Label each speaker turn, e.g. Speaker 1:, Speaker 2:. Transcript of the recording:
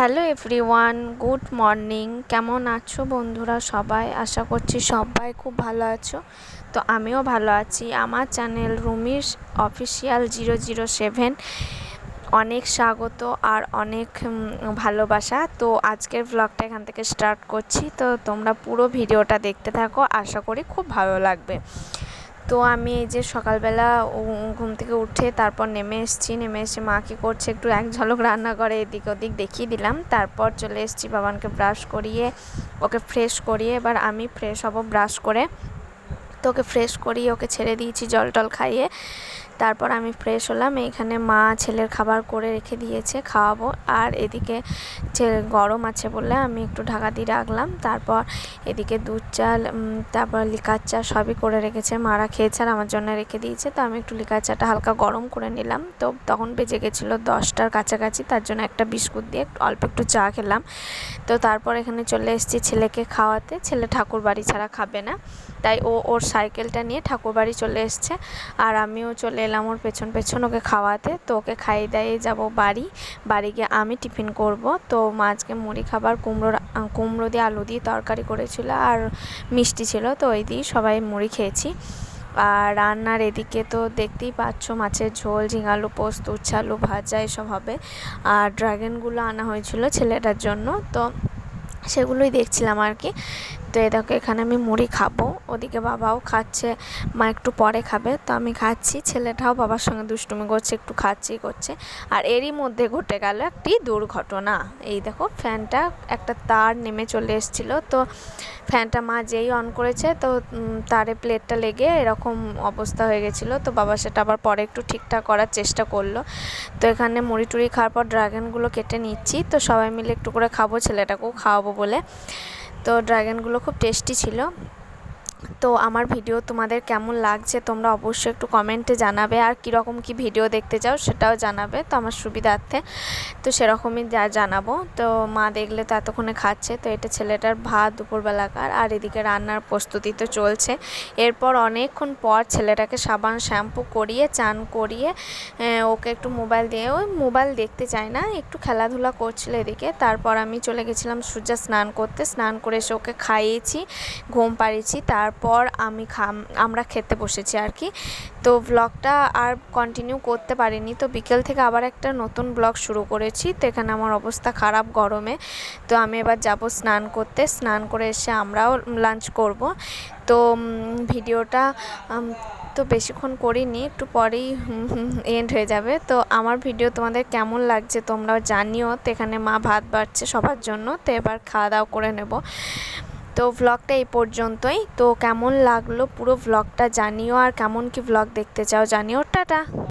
Speaker 1: Hello everyone, good morning. কেমন আছো বন্ধুরা সবাই? আশা করছি সবাই খুব ভালো আছো। তো আমিও ভালো আছি। আমার চ্যানেল রুমির অফিসিয়াল জিরো জিরো সেভেন। অনেক স্বাগত আর অনেক ভালোবাসা। তো আজকের ব্লগটা এখান থেকে স্টার্ট করছি। তো তোমরা পুরো ভিডিওটা দেখতে থাকো। আশা করি খুব ভালো লাগবে। তো আমি এই যে সকালবেলা ঘুম থেকে উঠে তারপর নেমে এসেছি। নেমে এসে মা কী করছে? একটু এক ঝলক রান্না করে এদিক ওদিক দেখিয়ে দিলাম। তারপর চলে এসেছি বাবানকে ব্রাশ করিয়ে, ওকে ফ্রেশ করিয়ে, এবার আমি ফ্রেশ হব ব্রাশ করে। তো ওকে ফ্রেশ করিয়ে ওকে ছেড়ে দিয়েছি, জল টল খাইয়ে। তারপর আমি ফ্রেশ হলাম, এখানে মা ছেলের খাবার করে রেখে দিয়েছে, খাওয়াবো। আর এদিকে গরম আছে বলে আমি একটু ঢাকা দিয়ে রাখলাম। তারপর এদিকে দুধ চাল তারপর লিকার চা সবই করে রেখেছে। মারা খেয়েছে আর আমার জন্য রেখে দিয়েছে। তো আমি একটু লিকার চাটা হালকা গরম করে নিলাম। তো তখন বেজে গেছিল দশটার কাছাকাছি, তার জন্য একটা বিস্কুট দিয়ে অল্প একটু চা খেলাম। তো তারপর এখানে চলে এসেছি ছেলেকে খাওয়াতে। ছেলে ঠাকুর বাড়ি ছাড়া খাবে না। তাই ও ওর সাইকেলটা নিয়ে ঠাকুর বাড়ি চলে এসছে। আর আমিও চলে এলাম ওর পেছন পেছন ওকে খাওয়াতে। তো ওকে খাইয়ে দাইয়ে যাব বাড়ি। বাড়ি গিয়ে আমি টিফিন করব। তো মাছকে মুড়ি খাবার, কুমড়োর কুমড়ো দিয়ে আলু দিয়ে তরকারি করেছিল আর মিষ্টি ছিল। তো ওই দিয়ে সবাই মুড়ি খেয়েছি। আর রান্নার এদিকে তো দেখতেই পাচ্ছ মাছের ঝোল, ঝিঙালু পোস্ত, উচ্ছালু ভাজা এসব হবে। আর ড্রাগনগুলো আনা হয়েছিল ছেলেটার জন্য। তো সেগুলোই দেখছিলাম আর কি। তো এ দেখো, এখানে আমি মুড়ি খাব। ওদিকে বাবাও খাচ্ছে, মা একটু পরে খাবে। তো আমি খাচ্ছি, ছেলেটাও বাবার সঙ্গে দুষ্টুমি করছে, একটু খাচ্ছি, করছে। আর এরই মধ্যে ঘটে গেল একটি দুর্ঘটনা। এই দেখো, ফ্যানটা একটা তার নেমে চলে এসেছিল। তো ফ্যানটা মা যেই অন করেছে, তো তারে প্লেটটা লেগে এরকম অবস্থা হয়ে গেছিল। তো বাবা সেটা আবার পরে একটু ঠিকঠাক করার চেষ্টা করল। তো এখানে মুড়ি টুড়ি খাওয়ার পর ড্রাগনগুলো কেটে নিচ্ছি। তো সবাই মিলে একটু করে খাব, ছেলেটাকেও খাওয়াবো বলে। তো ড্রাগনগুলো খুব টেস্টি ছিল। তো আমার ভিডিও তোমাদের কেমন লাগছে তোমরা অবশ্যই একটু কমেন্টে জানাবে আর কীরকম কি ভিডিও দেখতে চাও সেটাও জানাবে তো আমার সুবিধার্থে। তো সেরকমই যা জানাব। তো মা দেখলে তো এতক্ষণে খাচ্ছে তো এটা ছেলেটার ভাত দুপুরবেলাকার আর এদিকে রান্নার প্রস্তুতি তো চলছে। এরপর অনেকক্ষণ পর ছেলেটাকে সাবান, শ্যাম্পু করিয়ে, চান করিয়ে ওকে একটু মোবাইল দিয়ে, ওই মোবাইল দেখতে চায় না, একটু খেলাধুলা করছিল এদিকে। তারপর আমি চলে গেছিলাম সূর্যা স্নান করতে। স্নান করে এসে ওকে খাইয়েছি, ঘুম পাড়িয়েছি। তার তারপর আমি খাম, আমরা খেতে বসেছি আর কি। তো ব্লগটা আর কন্টিনিউ করতে পারিনি। তো বিকেল থেকে আবার একটা নতুন ব্লগ শুরু করেছি। তো এখানে আমার অবস্থা খারাপ গরমে। তো আমি এবার যাব স্নান করতে। স্নান করে এসে আমরাও লাঞ্চ করব। তো ভিডিওটা তো বেশিক্ষণ করিনি। একটু পরেই এন্ড হয়ে যাবে। তো আমার ভিডিও তোমাদের কেমন লাগছে তোমরাও জানিও। তো এখানে মা ভাত বাড়ছে সবার জন্য। তো এবার খাওয়া দাওয়া করে নেব। তো ভ্লগটা এই পর্যন্তই। তো কেমন লাগল পুরো ভ্লগটা জানিও, আর কেমন কি ভ্লগ দেখতে চাও জানিও। টাটা!